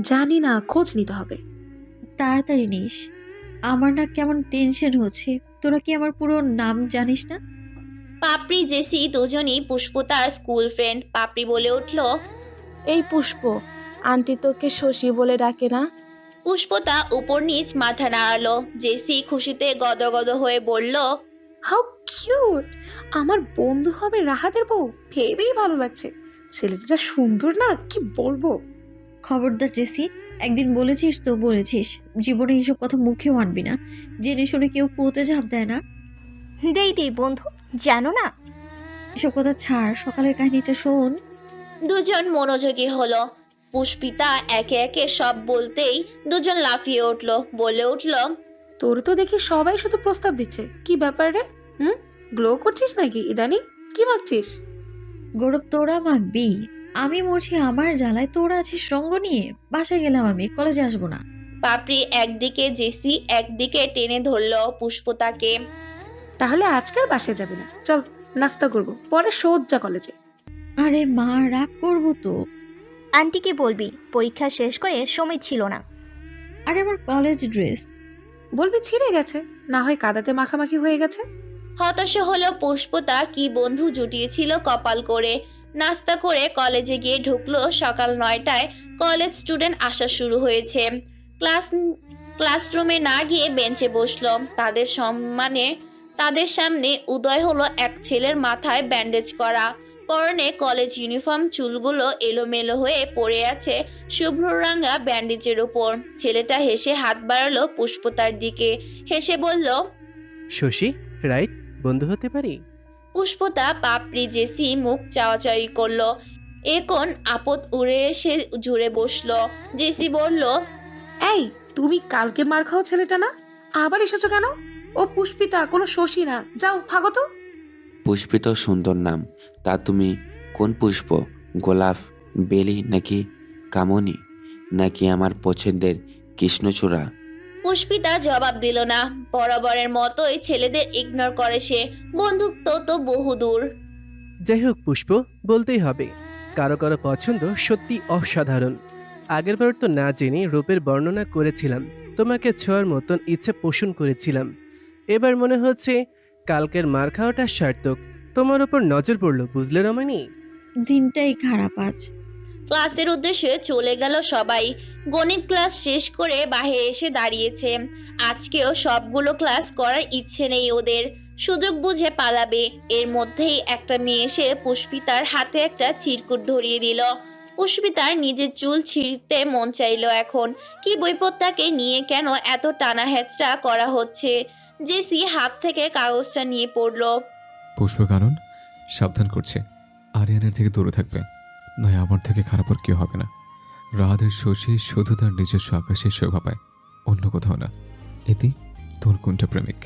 জানি না খোঁজ নিতে হবে। তাড়াতাড়ি নিস। আমার না কেমন টেনশন হচ্ছে। তোরা কি আমার পুরো নাম জানিস না? পাপড়ি জেসি দুজনই পুষ্পতার স্কুল ফ্রেন্ড। পাপড়ি বলে উঠল এই পুষ্প আন্টি তোকে শশী বলে ডাকে না? পুষ্পতা উপর নিচ মাথা নাড়ালো। জেসি খুশিতে গদগদ হয়ে বলল হাউ কিউট! আমার বন্ধু হবে রাহাতের বউ। ভেবেই ভালো লাগছে। ছেলেটা যা সুন্দর না কি বলব? খবরদার জেসি একদিন বলেছিস তো বলেছিস জীবনে এইসব কথা মুখেও আনবি না। জেনে শুনে কেউ কুয়োতে ঝাঁপ দেয় না? দেই দেই বন্ধু জানো না? এসব কথা ছাড় সকালের কাহিনীটা শোন। দুজন মনোযোগী হলো। পুষ্পিতা একে একে সব বলতেই দুজন লাফিয়ে উঠল বলে উঠল তোর তো দেখি সবাই শুধু প্রস্তাব দিচ্ছে। কি ব্যাপার রে? হুম? গ্লো করছিস নাকি ইদানি? কি ভাবছিস? গৌরব তোরা মাখবি আমি মরছি আমার জ্বালায় তোরা আছিস রঙ্গ নিয়ে? বাসায় গেলাম আমি কলেজে আসব না। পাপড়ি একদিকে জেসি একদিকে টেনে ধরল পুষ্পতাকে তাহলে আজকাল বাসায় যাবে না। চল নাস্তা করব পরে সোজা কলেজে। আরে মা রাগ করব তো। আন্টিকে বলবি পরীক্ষা শেষ করে সময় ছিল না। আরে আমার কলেজ ড্রেস। বলবি ছিঁড়ে গেছে না হয় কাদাতে মাখামাখি হয়ে গেছে? হতাশ হলো পুষ্পতা কি বন্ধু জুটিয়েছিল কপাল করে। নাস্তা করে কলেজে গিয়ে ঢুকলো সকাল নয়টায়। কলেজ স্টুডেন্ট আসা শুরু হয়েছে। ক্লাস, ক্লাসরুমে না গিয়ে বেঞ্চে বসল। তাদের সম্মানে, তাদের সামনে উদয় হলো এক ছেলের মাথায় ব্যান্ডেজ করা। পরনে কলেজ ইউনিফর্ম, চুলগুলো এলোমেলো হয়ে পড়ে আছে শুভ্ররাঙ্গা ব্যান্ডেজের উপর ছেলেটা হেসে হাত বাড়ালো পুষ্পতার দিকে। হেসে বলল, শশী, রাইট, বন্ধু হতে পারি? পুষ্পতা পাপড়ি জেসি মুখ চাওয়াচাওয়ি করল। এখন আপদ উড়ে এসে জুড়ে বসল। জেসি বলল এই তুমি কালকে মার খাও ছেলেটা না? আবার এসেছ কেন? ও পুষ্পিতা কোনো শশী না। যাও ভাগো তো। পুষ্পিত সুন্দর নাম। তা তুমি কোন পুষ্প? গোলাপ বেলি নাকি কামনি? নাকি আমার পছন্দের কৃষ্ণচূড়া? পুষ্পিতা জবাব দিল না। বরাবরের মতোই ছেলেদের ইগনোর করে সে। বন্ধুত্ব তো বহুদূর। যাই হোক পুষ্প বলতেই হবে। কারও কারও পছন্দ সত্যি অসাধারণ। আগেরবার তো না জেনে রূপের বর্ণনা করেছিলাম। তোমাকে ছোঁয়ার মতন ইচ্ছে পোষণ করেছিলাম। এবার মনে হচ্ছে কালকের মার খাওয়াটা সার্থক। তোমার উপর নজর পড়ল বুঝলে রমানি দিনটাই খারাপ আজ। ক্লাসের উদ্দেশ্যে চলে গেল সবাই। গণিত ক্লাস শেষ করে বাহিরে এসে দাঁড়িয়েছে। আজকেও সবগুলো ক্লাস করার ইচ্ছে নেই ওদের। সুযোগ বুঝে পালাবে। এর মধ্যেই একটা মেয়ে এসে পুষ্পিতার হাতে একটা চিরকুট ধরিয়ে দিল। পুষ্পিতার নিজের চুল ছিঁড়তে মন চাইলো এখন। কি বইপত্তাকে নিয়ে কেন এত টানা হেঁচড়া করা হচ্ছে? জেসি হাত থেকে কাগজটা নিয়ে পড়ল। পুষ্প কারণ সাবধান করছে। আরিয়ানের থেকে দূরে থাকবে। নয়, আমার থেকে খারাপ আর কেউ হবে না। রাহাদের শশী শুধু তার নিজস্ব আকাশে শোভা পায়, অন্য কোথাও না। এতে তোর কোনটা প্রেমিক?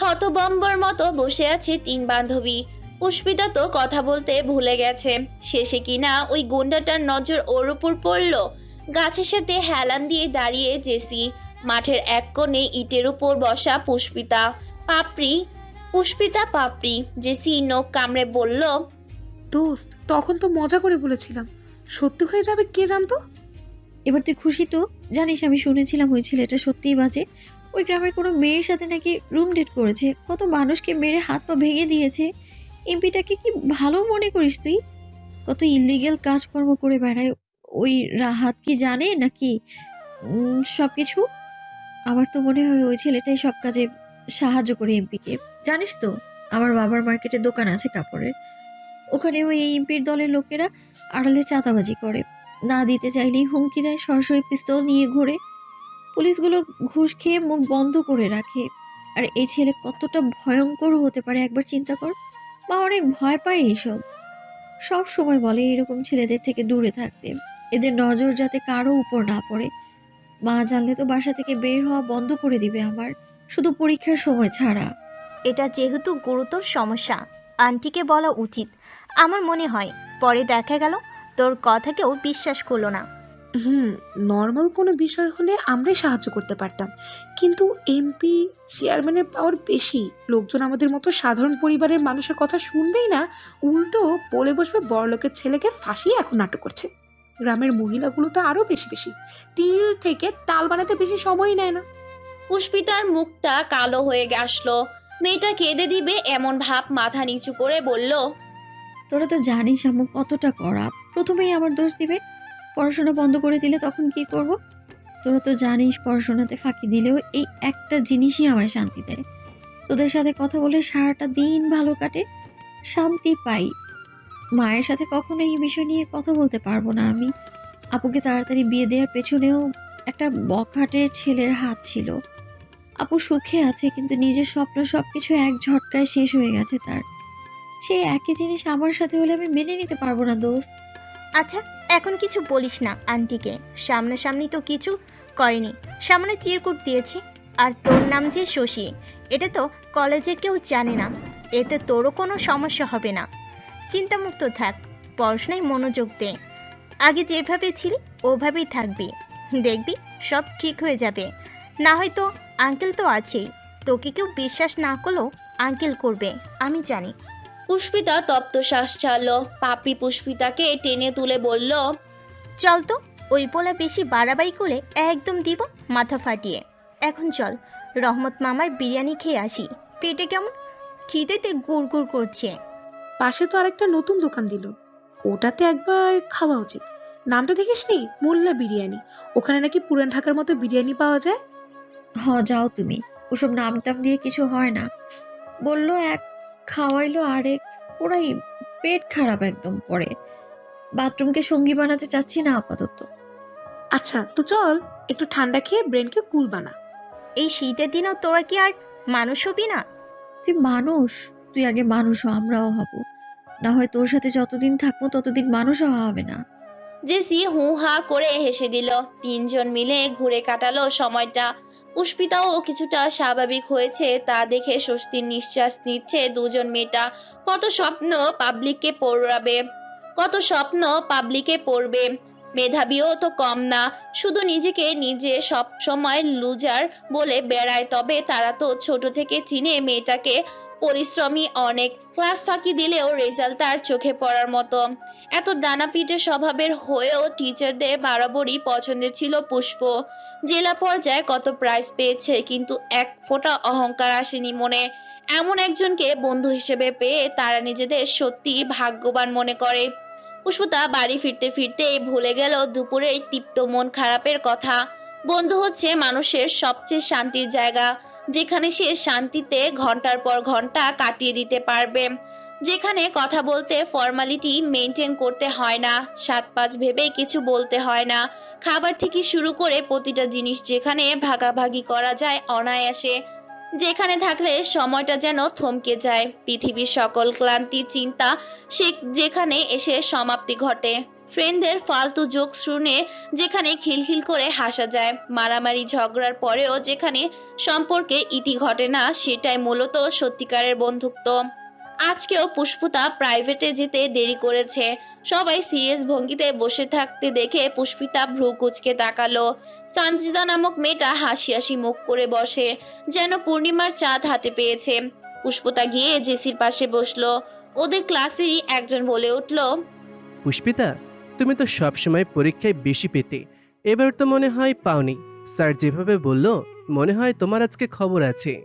হতবম্বর মতো বসে আছে তিন বান্ধবী। পুষ্পিতা তো কথা বলতে ভুলে গেছে। শেষে কিনা ওই গুন্ডাটার নজর ওর উপর পড়ল। গাছের সাথে হেলান দিয়ে দাঁড়িয়ে জেসি, মাঠের এক কোণে ইটের উপর বসা পুষ্পিতা। পাপড়ি? পুষ্পিতা পাপড়ি। জেসি নখ কামড়ে বলল দোস্ত, তখন তো মজা করে বলেছিলাম। সত্যি হয়ে যাবে কে জানতো? এবার তুই খুশি তো? জানিস আমি শুনেছিলাম ওই ছেলেটা সত্যিই বাজে। ওই গ্রামের কোনো মেয়ের সাথে নাকি রুম ডেট করেছে। কত মানুষকে মেরে হাত পা ভেঙে দিয়েছে। এমপিটাকে কি ভালো মনে করিস তুই? কত ইলিগেল কাজকর্ম করে বেড়ায়। ওই রাহাত কি জানে নাকি? সব কিছু আমার তো মনে হয় ওই ছেলেটাই সব কাজে সাহায্য করে এমপিকে। জানিস তো, আমার বাবার মার্কেটে দোকান আছে কাপড়ের। ওখানে ওই এমপির দলের লোকেরা আড়ালে চাঁদাবাজি করে। না দিতে চাইলেই হুমকি দেয়, সরাসরি পিস্তল নিয়ে ঘোরে। পুলিশগুলো ঘুষ খেয়ে মুখ বন্ধ করে রাখে। আর এই ছেলে কতটা ভয়ঙ্কর হতে পারে একবার চিন্তা কর। মা অনেক ভয় পায় এইসব। সব সময় বলে এরকম ছেলেদের থেকে দূরে থাকতে। এদের নজর যাতে কারও উপর না পড়ে। মা জানলে তো বাসা থেকে বের হওয়া বন্ধ করে দিবে আমার। শুধু পরীক্ষার সময় ছাড়া। এটা যেহেতু গুরুতর সমস্যা আন্টিকে বলা উচিত। আমার মনে হয় পরে দেখা গেল তোর কথা কেউ বিশ্বাস করল না। হুম নর্মাল কোনো বিষয় হলে আমরাই সাহায্য করতে পারতাম। কিন্তু এমপি চেয়ারম্যানের পাওয়ার বেশি। লোকজন আমাদের মতো সাধারণ পরিবারের মানুষের কথা শুনবেই না। উল্টো বলে বসবে বড়লোকের ছেলেকে ফাঁসিয়ে এখন নাটক করছে। গ্রামের মহিলাগুলো তো আরও বেশি বেশি। তিল থেকে তাল বানাতে বেশি সময়ই নেয় না। পুষ্পিতার মুখটা কালো হয়ে আসলো। মেয়েটা কেঁদে দিবে এমন ভাব মাথা নিচু করে বলল, তোরা তো জানিস আমার কতটা করা প্রথমেই আমার দোষ দিবে। পড়াশোনা বন্ধ করে দিলে তখন কি করব? তোরা তো জানিস পড়াশোনাতে ফাঁকি দিলেও এই একটা জিনিসই আমায় শান্তি দেয়। তোদের সাথে কথা বলে সারাটা দিন ভালো কাটে। শান্তি পাই। মায়ের সাথে কখনো এই বিষয় নিয়ে কথা বলতে পারব না আমি। আপুকে তাড়াতাড়ি বিয়ে দেওয়ার পেছনেও একটা বখাটের ছেলের হাত ছিল। আপু সুখে আছে, কিন্তু নিজের স্বপ্ন সব কিছু এক ঝটকায় শেষ হয়ে গেছে তার। সেই একই জিনিস আমার সাথে হলে আমি মেনে নিতে পারব না, দোস্ত। আচ্ছা এখন কিছু বলিস না, আন্টিকে। সামনাসামনি তো কিছু করেনি। সামনে চিরকুট দিয়েছি, আর তোর নাম যে শশী, এটা তো কলেজে কেউ জানে না। এতে তোরও কোনো সমস্যা হবে না। চিন্তামুক্ত থাক, পড়াশোনায় মনোযোগ দে। আগে যেভাবে ছিলি, ওভাবেই থাকবি। দেখবি, সব ঠিক হয়ে যাবে। না হয়তো আঙ্কেল তো আছেই। তোকে কেউ বিশ্বাস না করলেও আঙ্কেল করবে আমি জানি। পুষ্পিতা তপ্ত শ্বাস ছাড়লো। পাপড়ি পুষ্পিতাকে টেনে তুলে বলল চল তো ওই পোলা বেশি বাড়াবাড়ি করলে একদম দিব মাথা ফাটিয়ে। এখন চল রহমত মামার বিরিয়ানি খেয়ে আসি। পেটে কেমন? খিদেতে গুড় গুড় করছে। পাশে তো আরেকটা নতুন দোকান দিল। ওটাতে একবার খাওয়া উচিত। নামটা দেখিস নি মোল্লা বিরিয়ানি। ওখানে নাকি পুরান ঢাকার মতো বিরিয়ানি পাওয়া যায়? হ যাও তুমি। ওসব নাম টাম দিয়ে কিছু হয় না। বলল এক খাওয়াইলো আরেক পুরাই পেট খারাপ একদম পরে। বাথরুমকে সঙ্গী বানাতে চাচ্ছি না আপাতত। আচ্ছা তো চল একটু ঠান্ডা খেয়ে ব্রেনকে কুল বানা। এই শীতের দিনেও তোরা কি আর মানুষ হবি না? তুই মানুষ? তুই আগে মানুষ হ আমরাও হব। না হয় তোর সাথে যতদিন থাকব ততদিন মানুষ হওয়া হবে না। জেসি হু হা করে হেসে দিল। তিনজন মিলে ঘুরে কাটালো সময়টা। পুষ্পিতাও কিছুটা স্বাভাবিক হয়েছে, তা দেখে স্বস্তির নিঃশ্বাস নিচ্ছে দুজন মেয়েটা। কত স্বপ্ন পাবলিককে পড়াবে, কত স্বপ্ন পাবলিকে পড়বে। মেধাবীও তো কম না, শুধু নিজেকে নিজে সব সময় লুজার বলে বেড়ায়, তবে তারা তো ছোট থেকে চিনে মেয়েটাকে পরিশ্রমী অনেক। ক্লাস ফাঁকি দিলেও রেজাল্ট তার চোখে পড়ার মতো। এত ডানাপিটে স্বভাবের হয়েও টিচারদের বরাবরই পছন্দের ছিল পুষ্প। জেলা পর্যায়ে কত প্রাইজ পেয়েছে, কিন্তু এক ফোঁটা অহংকার আসেনি মনে। এমন একজনকে বন্ধু হিসেবে পেয়ে তারা নিজেদের সত্যি ভাগ্যবান মনে করে। পুষ্পতা বাড়ি ফিরতে ফিরতে ভুলে গেল দুপুরের তৃপ্ত মন খারাপের কথা। বন্ধু হচ্ছে মানুষের সবচেয়ে শান্তির জায়গা। যেখানে সে শান্তিতে ঘণ্টার পর ঘণ্টা কাটিয়ে দিতে পারবে। যেখানে কথা বলতে ফর্মালিটি মেনটেন করতে হয় না। সাত পাঁচ ভেবে কিছু বলতে হয় না। খাবার থেকে শুরু করে প্রতিটা জিনিস যেখানে ভাগাভাগি করা যায় অনায়াসে। যেখানে থাকলে সময়টা যেন থমকে যায়। পৃথিবীর সকল ক্লান্তি, চিন্তা, সে যেখানে এসে সমাপ্তি ঘটে। ফ্রেন্ডদের ফালতু যোগ শুনে যেখানে খিলখিল করে হাসা যায়। মারামারি ঝগড়ার পরেও যেখানে সম্পর্কে ইতি ঘটে না, সেটাই মূলত সত্যিকারের বন্ধুত্ব। আজকেও পুষ্পিতা প্রাইভেটে যেতে দেরি করেছে। সবাই সিরিয়াস ভঙ্গিতে বসে থাকতে দেখে পুষ্পিতা ভ্রু কুচকে তাকালো। সঞ্জিতা নামক মেয়েটা হাসি হাসি মুখ করে বসে, যেন পূর্ণিমার চাঁদ হাতে পেয়েছে। পুষ্পতা গিয়ে জেসির পাশে বসল। ওদের ক্লাসেরই একজন বলে উঠল, পুষ্পিতা? তুমি তো সবসময় পরীক্ষায় বেশি পেতে। এবার তো মনে হয় পাওনি। স্যার যেভাবে বলল মনে হয় তোমার আজকে খবর আছে।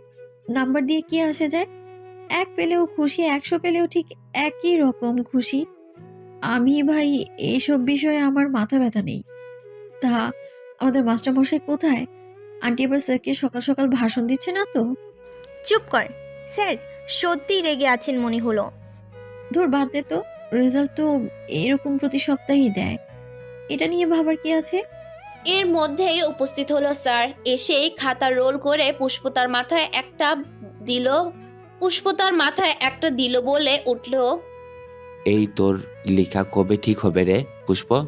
নাম্বার দিয়ে কি আসে যায়? এক পেলেও খুশি একশো পেলেও ঠিক একই রকম খুশি। আমি ভাই এইসব বিষয়ে আমার মাথা ব্যথা নেই। তা আমাদের মাস্টারমশাই কোথায়? আন্টি এবার স্যারকে সকাল সকাল ভাষণ দিচ্ছে না তো? চুপ কর। স্যার সত্যিই রেগে আছেন মনে হলো ধর বাদ দে তো। রেজাল্ট তো এরকম প্রতি সপ্তাহেই দেয়। এটা নিয়ে ভাবার কি আছে? এর মধ্যেই উপস্থিত হলো স্যার। এসেই খাতা রোল করে পুষ্পতার মাথায় একটা দিল পুষ্পতার মাথায় একটা দিল বলে উঠল। এই তোর লেখা কবে ঠিক হবে রে পুষ্প?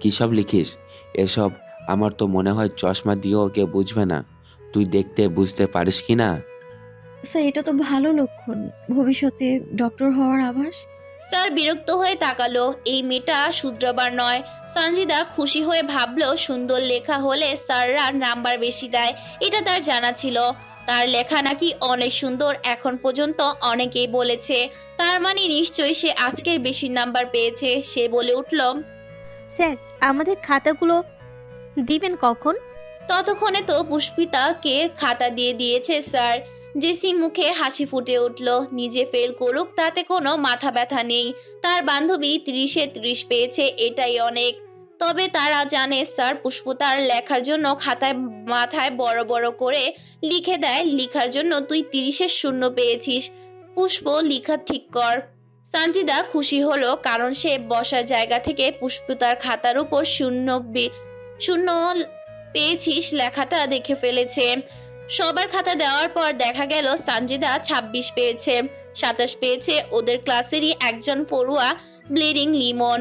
কী সব লিখিস? এসব আমার তো মনে হয় চশমা দিয়েও কেউ বুঝবে না। তুই দেখতে বুঝতে পারিস কি না? স্যার এটা তো ভালো লক্ষণ। ভবিষ্যতে ডক্টর হওয়ার আভাস। স্যার বিরক্ত হয়ে তাকালো। এই মেয়েটা শুদ্রবার নয়। সঞ্জিদা খুশি হয়ে ভাবলো সুন্দর লেখা হলে স্যাররা নাম্বার বেশি দেয়। এটা তার জানা ছিল। তার লেখা নাকি অনেক সুন্দর এখন পর্যন্ত অনেকেই বলেছে। তার মানে নিশ্চয়ই সে আজকের বেশি নাম্বার পেয়েছে সে বলে উঠল। স্যার আমাদের খাতাগুলো দিবেন কখন? ততক্ষণে তো পুষ্পিতাকে খাতা দিয়ে দিয়েছে স্যার। জেসি মুখে হাসি ফুটে উঠল। নিজে ফেল করুক, তাতে কোনো মাথা ব্যথা নেই। তার বান্ধবী ত্রিশে ত্রিশ পেয়েছে, এটাই অনেক। তবে তারা জানে, স্যার পুষ্পতার লেখার জন্য খাতায় মাথায় বড় বড় করে লিখে দেয়, লিখার জন্য তুই তিরিশের শূন্য পেয়েছিস। পুষ্প লিখা ঠিক কর। সানজিদা খুশি হলো, কারণ সে বসার জায়গা থেকে পুষ্পতার খাতার উপর শূন্য শূন্য পেয়েছিস লেখাটা দেখে ফেলেছে। সবার খাতা দেওয়ার পর দেখা গেল সানজিদা ২৬ পেয়েছে সাতাশ পেয়েছে ওদের ক্লাসেরই একজন পড়ুয়া ব্লিডিং লিমন।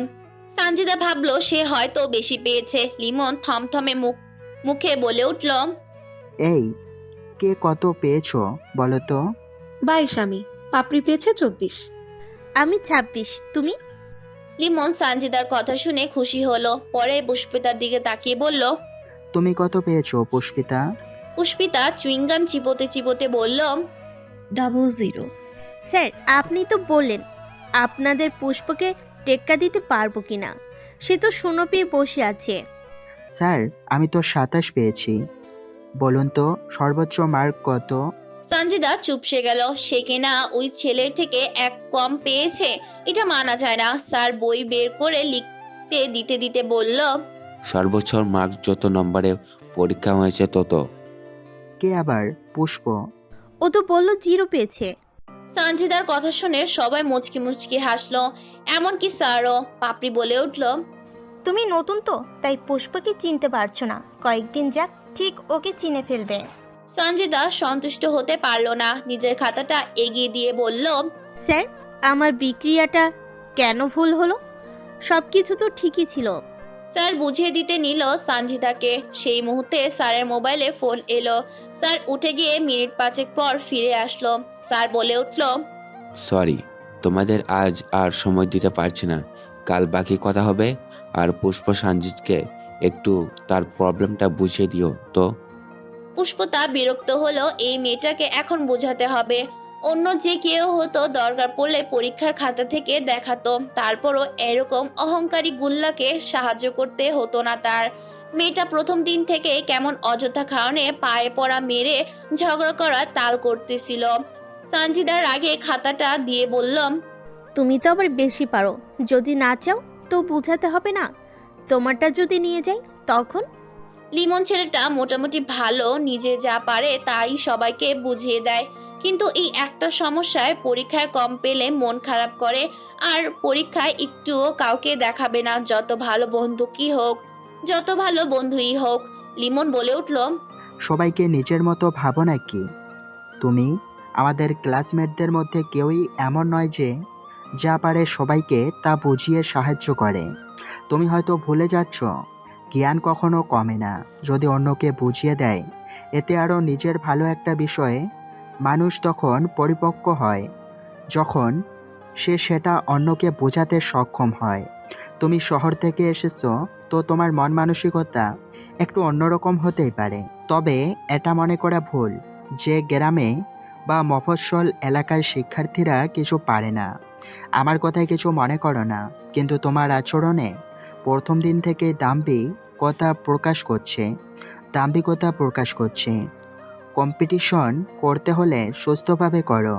সানজিদা ভাবলো সে হয়তো বেশি পেয়েছে। লিমন থমথমে মুখ মুখে বলে উঠল এই কে কত পেয়েছ বলো তো? বাইশ আমি পাপড়ি পেয়েছে চব্বিশ। আমি ছাব্বিশ তুমি? লিমন সানজিদার কথা শুনে খুশি হলো। পরে পুষ্পিতার দিকে তাকিয়ে বলল তুমি কত পেয়েছ পুষ্পিতা? পুষ্পিতা চুইংগাম চিবোতে চিবোতে বলল ডাবল জিরো স্যার আপনি তো বললেন আপনাদের পুষ্পকে টেক্কা দিতে পারব কিনা? সে তো শূন্য পেয়ে বসে আছে। স্যার আমি তো সাতাশ পেয়েছি। বলুন তো সর্বোচ্চ মার্ক কত? সঞ্জিদা চুপসে গেল। সে কিনা ওই ছেলের থেকে এক কম পেয়েছে? এটা মানা যায় না। স্যার বই বের করে লিখতে দিতে দিতে বলল সর্বোচ্চ মার্ক যত নম্বরে পরীক্ষা হয়েছে তত। কে আবার পুষ্প? ও তো বলল জিরো পেয়েছে। সঞ্জিদার কথা শুনে সবাই মুচকি মুচকি হাসলো। এমনকি স্যারও পাপড়ি বলে উঠল তুমি নতুন তো তাই পুষ্পকে চিনতে পারছ না। কয়েকদিন যাক ঠিক ওকে চিনে ফেলবে। সঞ্জিদা সন্তুষ্ট হতে পারল না। নিজের খাতাটা এগিয়ে দিয়ে বলল স্যার আমার বিক্রিয়াটা কেন ভুল হলো? সব কিছু তো ঠিকই ছিল। স্যার বুঝিয়ে দিতে নিল সানজিদাকে। সেই মুহূর্তে স্যারের মোবাইলে ফোন এলো। স্যার উঠে গিয়ে মিনিট পাঁচেক পর ফিরে আসলো। স্যার বলে উঠল সরি তোমাদের আজ আর সময় দিতে পারছি না। কাল বাকি কথা হবে। আর পুষ্প সানজিৎকে একটু তার প্রবলেমটা বুঝিয়ে দিও তো। পুষ্পতা বিরক্ত হলো এই মেয়েটাকে এখন বোঝাতে হবে। অন্য যে কেউ হতো দরকার পড়লে পরীক্ষার খাতা থেকে দেখাতো। তারপরও এরকম অহংকারী গুল্লাকে সাহায্য করতে হতো না তার। মেয়েটা প্রথম দিন থেকে কেমন অযথা কারণে পায়ে পড়া মেরে ঝগড়া করা তাল করতেছিল। সানজিদার আগে খাতাটা দিয়ে বললাম তুমি তো আবার বেশি পারো। যদি না চাও তো বোঝাতে হবে না। তোমারটা যদি নিয়ে যাই তখন? লিমন ছেলেটা মোটামুটি ভালো নিজে যা পারে তাই সবাইকে বুঝিয়ে দেয়। কিন্তু এই একটা সমস্যায় পরীক্ষায় কম পেলে মন খারাপ করে, আর পরীক্ষায় একটুও কাউকে দেখাবে না যত ভালো বন্ধু কি হোক, যত ভালো বন্ধুই হোক। লিমন বলে উঠল, সবাইকে নিজের মতো ভাবো নাকি? তুমি, আমাদের ক্লাসমেটদের মধ্যে কেউই এমন নয় যে, যা পারে সবাইকে তা বুঝিয়ে সাহায্য করে। তুমি হয়তো ভুলে যাচ্ছ, জ্ঞান কখনো কমে না। যদি অন্যকে বুঝিয়ে দেয়, এতে আরও নিজের ভালো একটা বিষয়ে মানুষ তখন পরিপক্ক হয়, যখন সে সেটা অন্যকে বোঝাতে সক্ষম হয়। তুমি শহর থেকে এসেছ, তো তোমার মন মানসিকতা একটু অন্যরকম হতেই পারে। তবে এটা মনে করা ভুল যে গ্রামে বা মফস্বল এলাকার শিক্ষার্থীরা কিছু পারে না। আমার কথায় কিছু মনে করো না, কিন্তু তোমার আচরণে প্রথম দিন থেকে দাম্ভিকতা প্রকাশ করছে, দাম্ভিকতা প্রকাশ করছে। কম্পিটিশন করতে হলে সুস্থভাবে করো।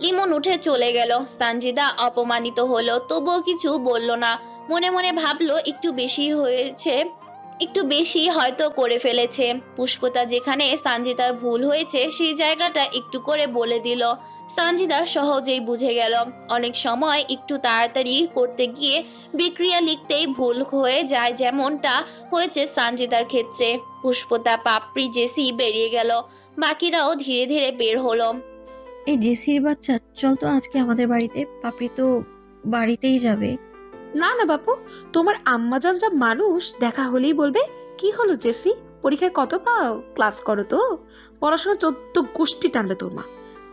লিমন উঠে চলে গেল। সানজিদা অপমানিত হলো, তবুও কিছু বলল না। মনে মনে ভাবলো, একটু বেশি হয়েছে, একটু বেশি হয়তো করে ফেলেছে। পুষ্পতা যেখানে সানজিদার ভুল হয়েছে, সেই জায়গাটা একটু করে বলে দিল। সানজিদা সহজেই বুঝে গেল। অনেক সময় একটু তাড়াতাড়ি করতে গিয়ে বিক্রিয়া লিখতেই ভুল হয়ে যায়, যেমনটা হয়েছে সানজিদার ক্ষেত্রে। পুষ্পতা পাপড়ি জেসি বেরিয়ে গেল। বাকিরাও ধীরে ধীরে বের হলো। এই জেসির বাচ্চা চল তো আজকে আমাদের বাড়িতে। পাপড়ি তো বাড়িতেই যাবে। না না বাপু তোমার আম্মাজান যা মানুষ দেখা হলেই বলবে কি হলো জেসি? পরীক্ষায় কত পাও? ক্লাস করো তো। পড়াশোনা চোদ্দ গোষ্ঠী টানবে তোর মা।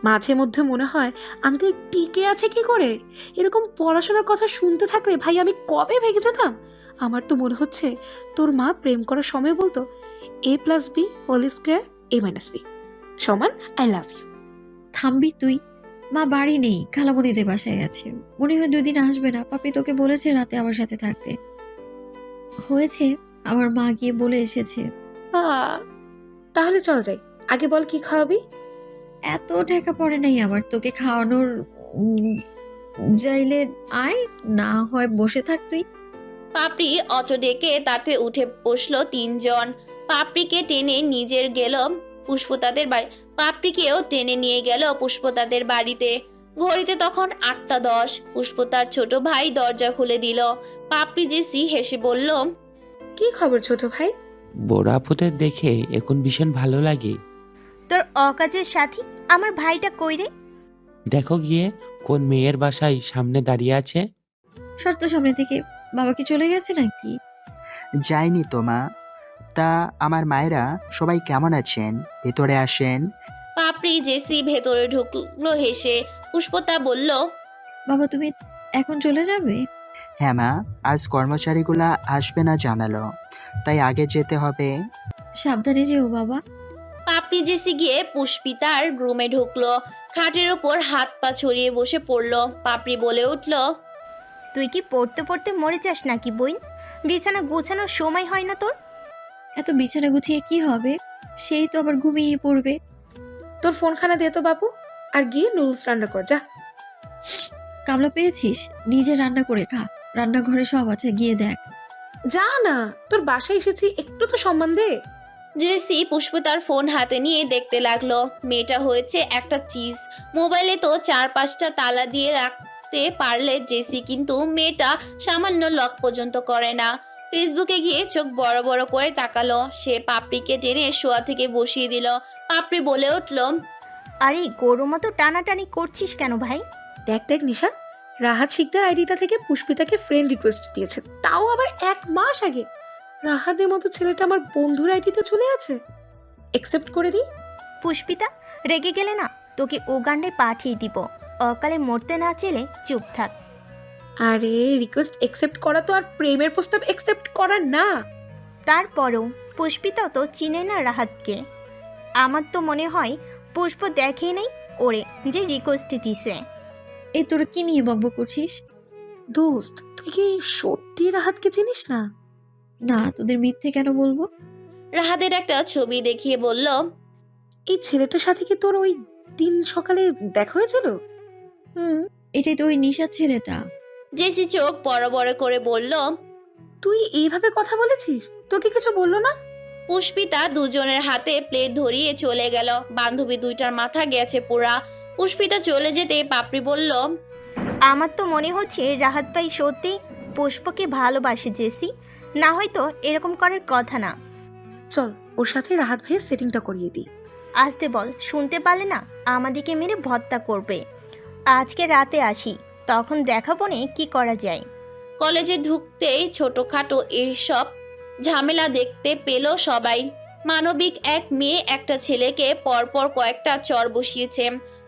মাঝে মধ্যে মনে হয় আঙ্কেল টিকে আছে কি করে? এরকম পড়াশোনার কথা শুনতে থাকলে ভাই আমি কবে ভেগে যেতাম? আমার তো মনে হচ্ছে তোর মা প্রেম করার সময় বলতো A plus B whole square A minus B সমান আই লাভ ইউ থামবি তুই। মা বাড়ি নেই। খালামণিদের বাসায় গেছে মনে হয় দুদিন আসবে না। পাপড়ি তোকে বলেছে রাতে আমার সাথে থাকতে। হয়েছে আমার মা গিয়ে বলে এসেছে। তাহলে চল যাই। আগে বল কি খাওয়াবি? এত টাকা পড়ে নাই আমার। তোকে খাওয়ানোর যাইলে আয়। না হয় বসে থাক তুই। পাপড়ি অটো ডেকে তাতে উঠে বসল তিনজন। পাপড়িকে টেনে নিজের গেল পুষ্পতাদের বাড়ি পাপড়িকেও টেনে নিয়ে গেল পুষ্পতাদের বাড়িতে। ঘড়িতে তখন আটটা দশ। পুষ্পতার ছোট ভাই দরজা খুলে দিল। পাপড়ি জেসি হেসে বলল কি খবর ছোট ভাই? বড় আপুদের দেখে এখন ভীষণ ভালো লাগে। তোর অকাজের সাথী আমার ভাইটা কই রে? দেখো গিয়ে কোন মেয়ের বাসায় সামনে দাঁড়িয়ে আছে। শর্ত সামনে থেকে বাবা কি চলে গেছে নাকি? যায়নি তো মা। তা আমার মায়েরা সবাই কেমন আছেন? ভেতরে আসেন। পাপড়ি জেসি ভেতরে ঢুকলো হেসে পুষ্পতা বলল বাবা তুমি এখন চলে যাবে? হ্যাঁ মা আজ কর্মচারীগুলা আসবে না জানালো। তাই আগে যেতে হবে। সাবধানে যেও বাবা। পাপড়ি জেসি গিয়ে পুষ্পিতার রুমে ঢুকলো খাটের ওপর হাত পা ছড়িয়ে বসে পড়ল পাপড়ি বলে উঠল তুই কি পড়তে পড়তে মরে যাস নাকি বই বিছানা গোছানোর সময় হয় না তোর? এত বিছানা গুছিয়ে কি হবে? সেই তো আবার ঘুমিয়ে পড়বে। তোর ফোনখানা দে তো বাবু আর গিয়ে নুডলস রান্না কর যা। কামলা পেয়েছিস? নিজে রান্না করে খা। রান্নাঘরে সব আছে গিয়ে দেখ। যা না তোর বাসায় এসেছি একটু তো সম্মান দে। জেসি পুষ্প তার ফোন হাতে নিয়ে দেখতে লাগল। মেয়েটা হয়েছে একটা চিজ। মোবাইলে তো চার পাঁচটা তালা দিয়ে রাখতে পারলে জেসি কিন্তু মেয়েটা সামান্য লক পর্যন্ত করে না। ফেসবুকে গিয়ে চোখ বড় বড় করে তাকালো। সে পাপড়িকে টেনে শোয়া থেকে বসিয়ে দিল। পাপড়ি বলে উঠল আরে গরু মতো টানাটানি করছিস কেন ভাই? দেখ দেখ নিশা রাহাত শিকদার আইডিটা থেকে পুষ্পিতাকে ফ্রেন্ড রিকোয়েস্ট দিয়েছে। তাও আবার এক মাস আগে। রাহাদের মতো ছেলেটা আমার বন্ধুর আইডিতে চলে আছে। একসেপ্ট করে দিই। পুষ্পিতা রেগে গেলে না তোকে উগান্ডায় পাঠিয়ে দিব। অকালে মরতে না চেলে চুপ থাক। আরে রিকোয়েস্ট অ্যাকসেপ্ট করা তো আর প্রেমের প্রস্তাব অ্যাকসেপ্ট করা না। তারপরও পুষ্পিতা তো চিনে না রাহাতকে। আমার তো মনে হয় পুষ্প দেখেই নেই ওরে যে রিকোয়েস্ট দিছে। এই তোরা কি নিয়ে বব্ব করছিস? দোস্ত তুই কি সত্যি রাহাতকে চিনিস না? না তোদের মিথ্যে কেন বলব? রাহাদের একটা ছবি দেখিয়ে বলল এই ছেলেটার সাথে কি তোর ওই দিন সকালে দেখা হয়েছিল? হুম এটাই তো ওই নিশার ছেলেটা। জেসি চোখ বড় বড় করে বলল তুই এইভাবে কথা বলেছিস? তোকে কিছু বলল না? পুষ্পিতা দুজনের হাতে প্লেট ধরিয়ে চলে গেল। বান্ধবী দুইটার মাথা গেছে পুরা। পুষ্পিতা চলে যেতে পাপড়ি বলল আমার তো মনে হচ্ছে রাহাত ভাই সত্যি পুষ্পকে ভালোবাসে জেসি। না হয়তো এরকম করার কথা না। চল ওর সাথে রাহাত ভাইয়ের সেটিংটা করিয়ে দিই। আসতে বল শুনতে পারলে না আমাদেরকে মেরে ভত্তা করবে। আজকে রাতে আসি। তখন দেখাবো নে কি করা যায়। কলেজে ঢুকতেই ছোটখাটো এইসব ঝামেলা দেখতে পেল সবাই। মানবিক এক মেয়ে একটা ছেলেকে পরপর কয়েকটা চর বসিয়েছে।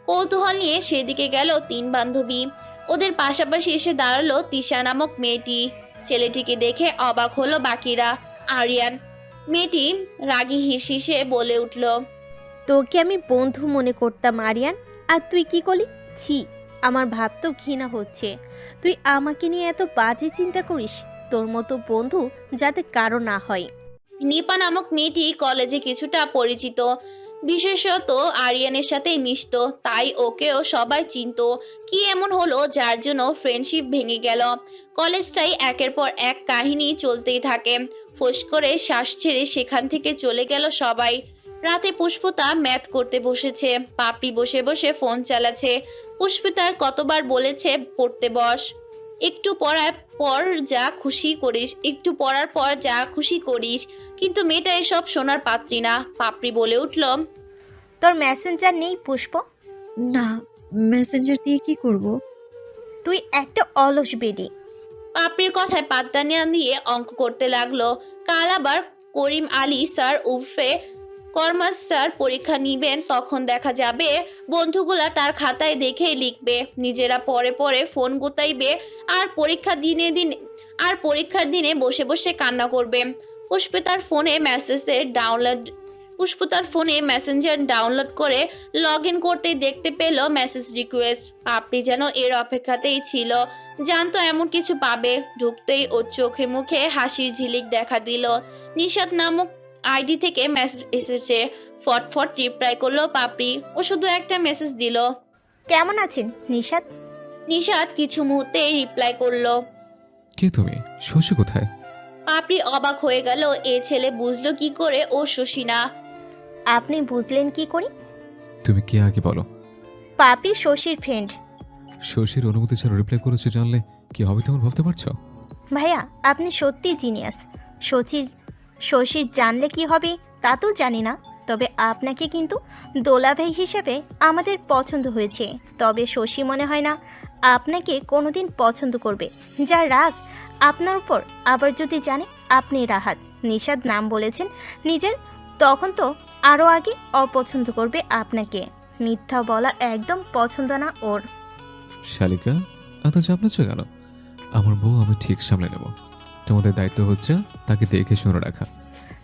কৌতূহল নিয়ে সেদিকে গেল তিন বান্ধবী। ওদের পাশাপাশি এসে দাঁড়াল তিশা নামক মেয়েটি। ছেলেটিকে দেখে অবাক হলো বাকিরা। আরিয়ান মেয়েটি রাগী হিসিসে বলে উঠল তোকে আমি বন্ধু মনে করতাম আরিয়ান। আর তুই কি করলি? ছি। আমার ভাবতেও ঘৃণা হচ্ছে। তুই আমাকে নিয়ে এত বাজে চিন্তা করিস? তোর মতো বন্ধু যাতে কারও না হয়। নিপা নামক মেয়েটি কলেজে কিছুটা পরিচিত। বিশেষত আরিয়ানের সাথেই মিশতো, তাই ওকেও সবাই চিনতো। কি এমন হলো যার জন্য ফ্রেন্ডশিপ ভেঙে গেল? কলেজটাই একের পর এক কাহিনী চলতেই থাকে। ফোস করে শ্বাস ছেড়ে সেখান থেকে চলে গেল সবাই। রাতে পুষ্পতা ম্যাথ করতে বসেছে। পাপড়ি বসে বসে ফোন চালাচ্ছে। পুষ্পিতার কতবার বলেছে পড়তে বস। একটু পড়ার পর যা খুশি করিস একটু পড়ার পর যা খুশি করিস কিন্তু মেয়েটা এসব শোনার পাত্রী না পাপড়ি বলে উঠল। তোর মেসেঞ্জার নেই পুষ্প? না মেসেঞ্জার দিয়ে কি করব? তুই একটা অলস বেডি। পাপড়ির কথায় পাত্তা না দিয়ে অঙ্ক করতে লাগল। কাল আবার করিম আলী স্যার উর্ফে কর্মাস স্যার পরীক্ষা নিবেন, তখন দেখা যাবে বন্ধুগুলা তার খাতায় দেখেই লিখবে। নিজেরা পরে পরে ফোন গোতাইবে আর পরীক্ষা দিনে দিনে, আর পরীক্ষার দিনে বসে বসে কান্না করবে। পুষ্পিতার ফোনে মেসেজে ডাউনলোড পুষ্পতার ফোনে মেসেঞ্জার ডাউনলোড করে লগ ইন করতেই দেখতে পেল মেসেজ রিকোয়েস্ট আপনি যেন এর অপেক্ষাতেই ছিল। জানতো এমন কিছু পাবে। ঢুকতেই ওর চোখে মুখে হাসির ঝিলিক দেখা দিল। নিষাদ নামক আইডি থেকে মেসেজ এসেছে। ফটফট রিপ্লাই করল পাপড়ি ও শুধু একটা মেসেজ দিল। কেমন আছেন নিশাদ নিশাদ কিছু মুহূর্তেই রিপ্লাই করল। কে তুমি? শশী কোথায়? পাপড়ি অবাক হয়ে গেল এ ছেলে বুঝলো কি করে? ও শশী না। আপনি বুঝলেন কি করে? তুমি কে আগে বলো? পাপড়ি শশীর ফ্রেন্ড শশীর অনুমতি ছাড়া রিপ্লাই করেছে জানলে কি হবে তোমার ভাবতে পারছ? ভাইয়া আপনি সত্যি জিনিয়াস শশী শশীর জানলে কি হবে তা তো জানি না। তবে আপনাকে কিন্তু দোলাভাই হিসেবে আমাদের পছন্দ হয়েছে। তবে শশী মনে হয় না আপনাকে কোনোদিন পছন্দ করবে। যা রাগ, আপনার উপর। আবার যদি জানে, আপনি রাহাত। নিষাদ নাম বলেছেন নিজের, তখন তো আরও আগে অপছন্দ করবে আপনাকে। মিথ্যা বলা একদম পছন্দ না ওর। শালিকা এত চাপ কেন আমার বউ আমি ঠিক সামলে নেব। তোমাদের দায়িত্ব হচ্ছে তাকে দেখে শুনে রাখা।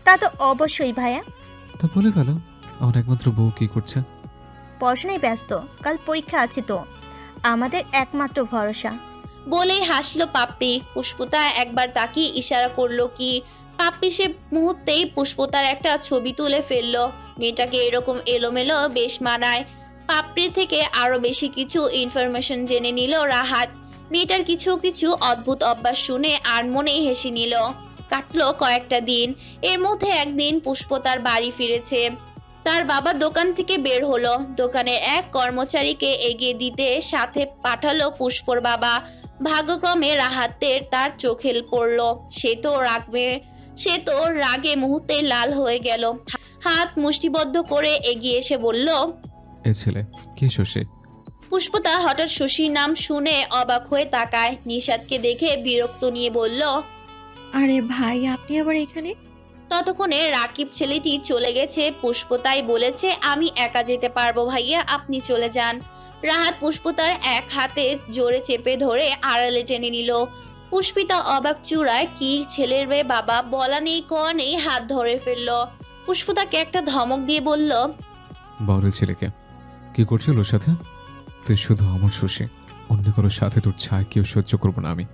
তা তো অবশ্যই ভাইয়া। তা বলে গেল আমার একমাত্র বউ কি করছে? পড়াশোনায় ব্যস্ত কাল পরীক্ষা আছে তো। আমাদের একমাত্র ভরসা। বলেই হাসলো পাপড়ি পুষ্পতা একবার তাকিয়ে ইশারা করল কি পাপড়ি সে মুহূর্তেই পুষ্পতার একটা ছবি তুলে ফেলল। মেয়েটাকে এরকম এলোমেলো বেশ মানায়। পাপড়ির থেকে আরও বেশি কিছু ইনফরমেশন জেনে নিল রাহাত। মেয়েটার কিছু কিছু অদ্ভুত অভ্যাস শুনে আর মনেই হেসে নিল। কাটলো কয়েকটা দিন। এর মধ্যে একদিন পুষ্প তার বাড়ি ফিরেছে। তার বাবা দোকান থেকে বের হলো। দোকানের এক কর্মচারীকে এগিয়ে দিতে সাথে পাঠালো পুষ্পর বাবা। ভাগ্যক্রমে রাহাতের তার চোখে পড়ল। সে তো রাগবে। সে তো রাগে মুহূর্তে লাল হয়ে গেল। হাত মুষ্টিবদ্ধ করে এগিয়ে এসে বলল, এ ছেলে, কে শশী পুষ্পতা হঠাৎ শশীর নাম শুনে অবাক হয়ে তাকায়। নিষাদকে দেখে বিরক্ত নিয়ে বলল আরে ভাই আপনি আবার এখানে? ততক্ষণে রাকিব ছেলেটি চলে গেছে। পুষ্পতাই বলেছে আমি একা যেতে পারব ভাইয়া আপনি চলে যান। রাহাত পুষ্পতার এক হাতে জোরে চেপে ধরে আড়ালে টেনে নিল। পুষ্পিতা অবাক চূড়ায় কি ছেলের বে বাবা বলা নেই ক নেই হাত ধরে ফেলল। পুষ্পতাকে একটা ধমক দিয়ে বলল বড় ছেলেকে। কি করছিল ওর সাথে? তুই শুধু আমার শশী। অন্য কারোর সাথে তোর ছায় কেউ সহ্য করব না আমি।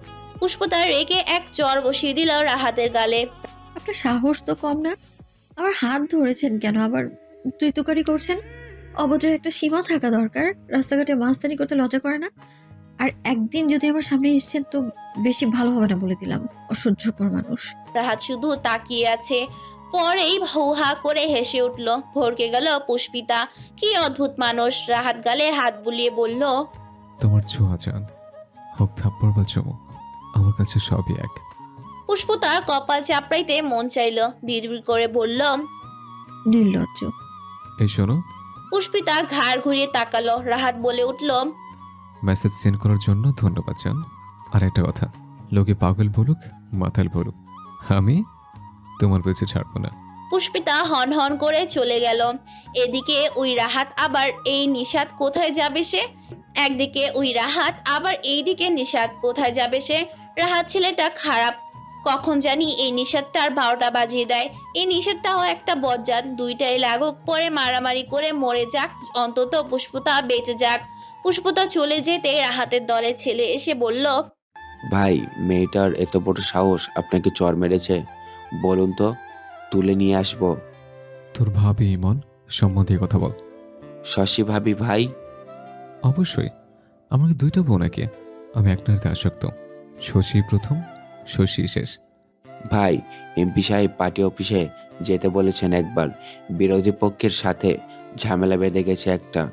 পুষ্পতা রেগে এক চর বসিয়ে দিল রাহাতের গালে। আপনার সাহস তো কম না? আমার হাত ধরেছেন কেন? আবার তুই তুকারি করছেন? অভদ্রের একটা সীমা থাকা দরকার। রাস্তাঘাটে মাস্তানি করতে লজ্জা করে না? আর একদিন যদি আমার সামনে এসেছেন তো বেশি ভালো হবে না বলে দিলাম। অসহ্যকর মানুষ। রাহাত শুধু তাকিয়ে আছে। পরেই হৌহা করে হেসে উঠল। ভরকে গেল পুষ্পিতা। কি অদ্ভুত মানুষ। রাহাত গালে হাত বুলিয়ে বলল তোমার ছোঁয়া যান হোক থাপ্পড় বা চুমু আমার কাছে সবই এক। পুষ্পতার কপাল চাপড়াইতে মন চাইল। বিড়বিড় করে বলল নির্লজ্জ। এই শোনো। পুষ্পিতা ঘাড় ঘুরিয়ে তাকালো। রাহাত বলে উঠল মেসেজ সেন্ড করার জন্য ধন্যবাদ জান। আর একটা কথা লোকে পাগল বলুক মাতাল বলুক। আমি তোমার পেছে ছাড়বো না। পুষ্পিতা হন হন করে চলে গেল। এদিকে ওই রাহাত আবার এই নিষাদ কোথায় যাবে সে? একদিকে ওই রাহাত আবার এইদিকে নিষাদ কোথায় যাবে সে? রাহাত ছেলেটা খারাপ। কখন জানি এই নিষাদটার বারোটা বাজিয়ে দেয়। এই নিষাদটাও একটা বজ্জাত। দুইটাই লাগুক পরে মারামারি করে মরে যাক। অন্তত পুষ্পতা বেঁচে যাক। পুষ্পতা চলে যেতে রাহাতের দলে ছেলে এসে বলল ভাই মেয়েটার এত বড় সাহস আপনাকে চর মেরেছে। বলুন তো তুলে নিয়ে আসব। তোর ভাবি ইমন সম্মান দিয়ে কথা বল। শশী ভাবি ভাই? অবশ্যই আমার কি দুইটা বোন নাকি? আমি এক নারীতে আসক্ত। শশী প্রথম শশী শেষ। ভাই এমপি সাহেব পার্টি অফিসে যেতে বলেছেন একবার। বিরোধী পক্ষের সাথে ঝামেলা বেঁধে গেছে একটা।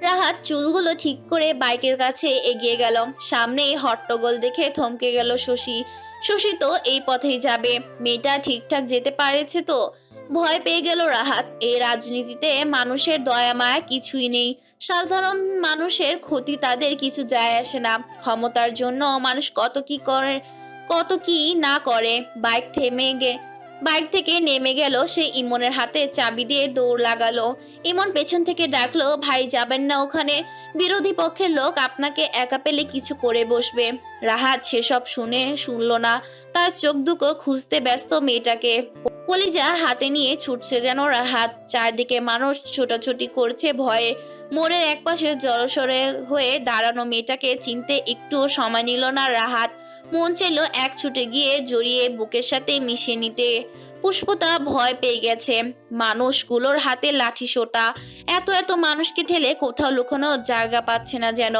রাহাত চুলগুলো ঠিক করে বাইকের কাছে এগিয়ে গেল। সামনেই হট্টগোল দেখে থমকে গেল শশী। শশী তো এই পথেই যাবে। মেয়েটা ঠিকঠাক যেতে পারেছে তো। ভয় পেয়ে গেল রাহাত। এই রাজনীতিতে মানুষের দয়া, মায়া কিছুই নেই। সাধারণ মানুষের ক্ষতি তাদের কিছু যায় আসে না। ক্ষমতার জন্য মানুষ কত কি করে, কত কি না করে। বাইক থেমে গে বাইক থেকে নেমে গেল, সে ইমনের হাতে চাবি দিয়ে দৌড় লাগালো। ইমন পেছন থেকে ডাকলো, ভাই, যাবেন না ওখানে। বিরোধী পক্ষের লোক আপনাকে একা পেলে কিছু করে বসবে। রাহাত সেসব শুনে শুনলো না। তার চোখ দুটো খুঁজতে ব্যস্ত মেয়েটাকে। কলিজা হাতে নিয়ে ছুটছে যেন রাহাত। চারদিকে মানুষ ছোটাছুটি করছে ভয়ে। মোড়ের একপাশে জড়সড়ে হয়ে দাঁড়ানো মেয়েটাকে চিনতে একটুও সময় নিল না রাহাত। মন চাইল এক ছুটে গিয়ে জড়িয়ে বুকের সাথে মিশিয়ে নিতে। পুষ্পতা ভয় পেয়ে গেছে। মানুষগুলোর হাতে লাঠি সোটা। এত এত মানুষকে ঠেলে কোথাও লুকোনো জায়গা পাচ্ছে না যেন।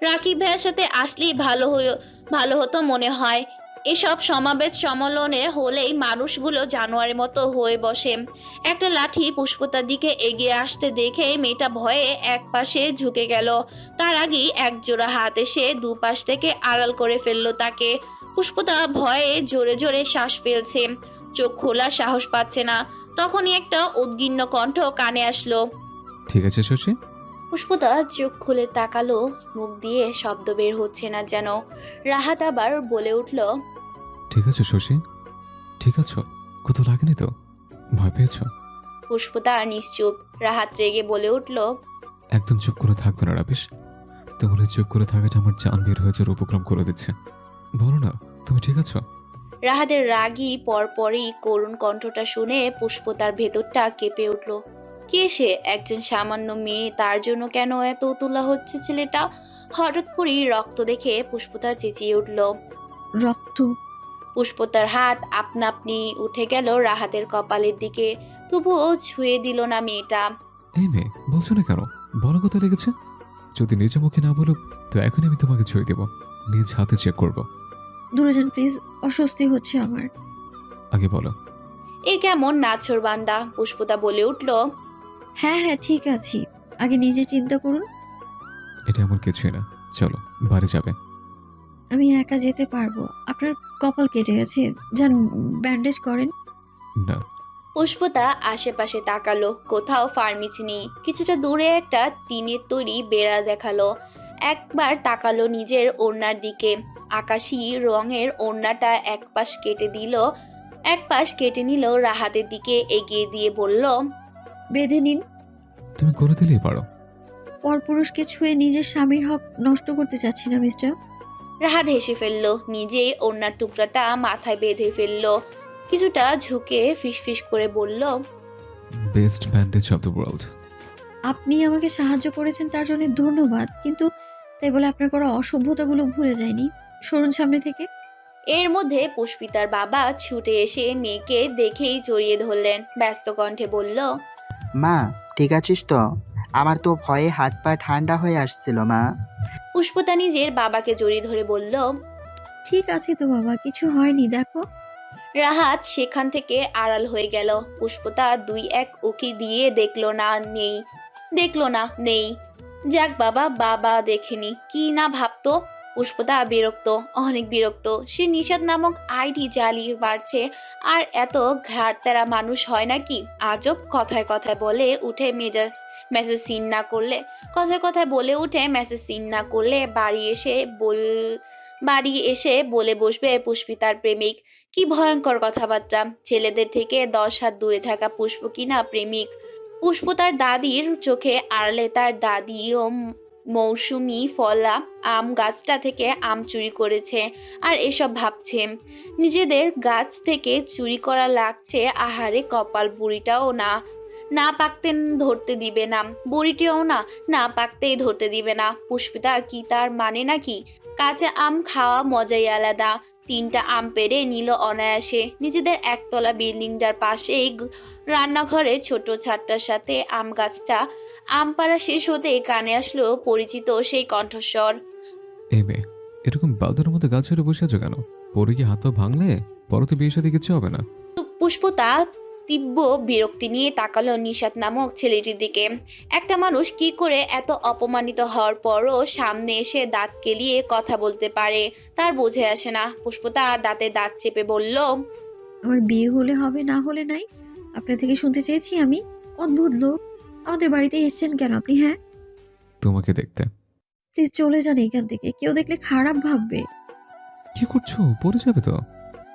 রাকিব ভাইয়ের সাথে আসলেই ভালো হয়ে ভালো হতো মনে হয়। এসব সমাবেশ সম্মেলনে হলেই মানুষগুলো জানোয়ারের মতো হয়ে বসে। একটা লাঠি পুষ্পতার দিকে এগিয়ে আসতে দেখে মেয়েটা ভয়ে এক পাশে ঝুঁকে গেল। তার আগেই এক জোড়া হাত এসে দুপাশ থেকে আড়াল করে ফেলল তাকে। পুষ্পতা ভয়ে জোরে জোরে শ্বাস ফেলছে। চোখ খোলার সাহস পাচ্ছে না। তখনই একটা উদ্গিন্ন কণ্ঠ কানে আসলো। ঠিক আছে শশী? পুষ্পতা চোখ খুলে তাকালো। মুখ দিয়ে শব্দ বের হচ্ছে না যেন। রাহাত আবার বলে উঠল ঠিক আছে শশী। ঠিক আছো? কোথাও লাগেনি তো? ভয় পেয়েছ? পুষ্পতা নিশ্চুপ রাহাত রেগে বলে উঠল একদম চুপ করে থাকবে না রাবিশ। তোমার এই চুপ করে থাকাটা আমার জান বের হয়ে যাওয়ার উপক্রম করে দিচ্ছে। বলো না তুমি ঠিক আছো? রাহাদের রাগী পরপরই করুণ কণ্ঠটা শুনে পুষ্পতার ভেতরটা কেঁপে উঠল। কে সে? একজন সামান্য মেয়ে তার জন্য কেন এত তোলা হচ্ছে ছেলেটা? হঠাৎ করেই রক্ত দেখে পুষ্পতা চেঁচিয়ে উঠল। রক্ত? পুষ্পতার হাত আপনা আপনি উঠে গেল রাহাতের কপালের দিকে। তবুও ছুঁয়ে দিল না মেয়েটা। এই মেয়ে বলছো না কেন? বলো কথা লেগেছে? যদি নিজে মুখে না বলো তো এখন আমি তোমাকে ছুঁয়ে দেবো। নিজ হাতে চেক করব। দূরে যান প্লিজ অস্বস্তি হচ্ছে আমার। আগে বলো। এ কেমন নাছর বান্দা পুষ্পতা বলে উঠল। হ্যাঁ হ্যাঁ ঠিক আছি। আগে নিজে চিন্তা করুন। এটা এমন কিছুই না। চলো বাড়ি যাবে। আমি একা যেতে পারব। আপনার কপাল কেটে গেছে। যান ব্যান্ডেজ করেন। না। পুষ্পতা আশেপাশে তাকালো। কোথাও ফার্মেসি নেই। কিছুটা দূরে একটা টিনের তৈরি বেড়া দেখাল। একবার তাকালো নিজের ওড়নার দিকে। আকাশি রঙের ওড়নাটা এক পাশ কেটে দিল এক পাশ কেটে নিল রাহাতের দিকে এগিয়ে দিয়ে বলল বেঁধে নিন। তুমি করে দিলেই পারো। পরপুরুষকে ছুঁয়ে নিজের স্বামীর হক নষ্ট করতে চাচ্ছি না মিস্টার। রাহাত হেসে ফেলল নিজে ওড়নার টুকরাটা মাথায় বেঁধে ফেলল। কিছুটা ঝুঁকে ফিসফিস করে বলল best bandage of the world আপনি আমাকে সাহায্য করেছেন তার জন্য ধন্যবাদ কিন্তু তাই বলে আপনার করা অসভ্যতাগুলো ভুলে যায়নি। সরুন সামনে থেকে। এর মধ্যে পুষ্পিতার বাবা ছুটে এসে মেয়েকে দেখেই জড়িয়ে ধরলেন ব্যস্ত কণ্ঠে বলল মা ঠিক আছিস তো? আমার তো ভয়ে হাত পা ঠান্ডা হয়ে আসছিল মা। পুষ্পতা নিজের বাবাকে জড়িয়ে ধরে বলল ঠিক আছে তো বাবা কিছু হয়নি দেখো। রাহাত সেখান থেকে আড়াল হয়ে গেল। পুষ্পতা দুই এক উকি দিয়ে দেখল না নেই। দেখল না নেই। যাক বাবা বাবা দেখেনি। কি না ভাবতো? পুষ্পতা বিরক্ত, অনেক বিরক্ত। সে নিষাদ নামক আইডি জ্বালিয়ে বাড়ছে। আর এত ঘাটতেরা মানুষ হয় নাকি? আজব কথায় কথায় বলে উঠে মেজাজ, মেসেজ সিন না করলে। কথায় কথায় বলে উঠে মেসেজ সিন না করলে বাড়ি এসে বল, বাড়ি এসে বলে বসবে পুষ্পিতার প্রেমিক। কি ভয়ঙ্কর কথাবার্তা। ছেলেদের থেকে দশ হাত দূরে থাকা পুষ্প কিনা প্রেমিক? পুষ্প তার দাদির চোখে আড়লে তার দাদি ও ম- মৌসুমি, ফলা, আম গাছটা থেকে আম চুরি করেছে আর এসব ভাবছে। নিজেদের গাছ থেকে চুরি করা লাগছে, আহারে কপাল বুড়িটাও না। না পাকতে ধরতে দিবে না, বুড়িটিও না না পাকতেই ধরতে দিবে না। পুষ্পিতা কি তার মানে নাকি? কাঁচা আম খাওয়া মজাই আলাদা। তিনটা আম পেরে নিল অনায়াসে। নিজেদের একতলা বিল্ডিংটার পাশেই রান্নাঘরে ছোট ছাদটার সাথে আম গাছটা আম পাড়া শেষ হতে কানে আসলো পরিচিত সেই কণ্ঠস্বর। এই মেয়ে এরকম বালদের মতো গাছ ছেড়ে বসে আছো কেন? পরে কি হাত পা ভাঙলে? পরে তো বিয়ের সাথে কিচ্ছু হবে না। পুষ্পতা তীব্র বিরক্তি নিয়ে তাকালো নিশাত নামক ছেলেটির দিকে। একটা মানুষ কি করে এত অপমানিত হওয়ার পরও সামনে এসে দাঁত কেলিয়ে কথা বলতে পারে তার বুঝে আসে না। পুষ্পতা দাঁতে দাঁত চেপে বলল আমার বিয়ে হলে হবে না হলে নাই? আপনার থেকে শুনতে চেয়েছি আমি? অদ্ভুত লোক। আমাদের বাড়িতে এসেছেন কেন আপনি হ্যাঁ? তোমাকে দেখতে। প্লিজ চলে যান এখান থেকে। কেউ দেখলে খারাপ ভাববে। কি করছ? পড়ে যাবে তো।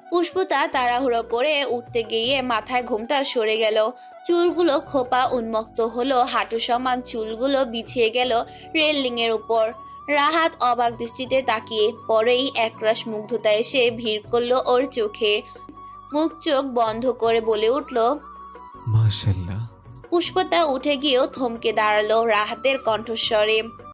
পুষ্পতা তাড়াহুড়ো করে উঠতে গিয়ে মাথায় ঘোমটা সরে গেল। চুলগুলো খোপা উন্মুক্ত হলো। হাঁটু সমান চুলগুলো বিছিয়ে গেল রেলিং এর উপর। রাহাত অবাক দৃষ্টিতে তাকিয়ে পরেই একরাশ মুগ্ধতা এসে ভিড় করল ওর চোখে। মুখ চোখ বন্ধ করে বলে উঠল মাশাল্লাহ। পুষ্পতা উঠে গিয়েও থমকে দাঁড়াল রাহাতের কণ্ঠস্বরে।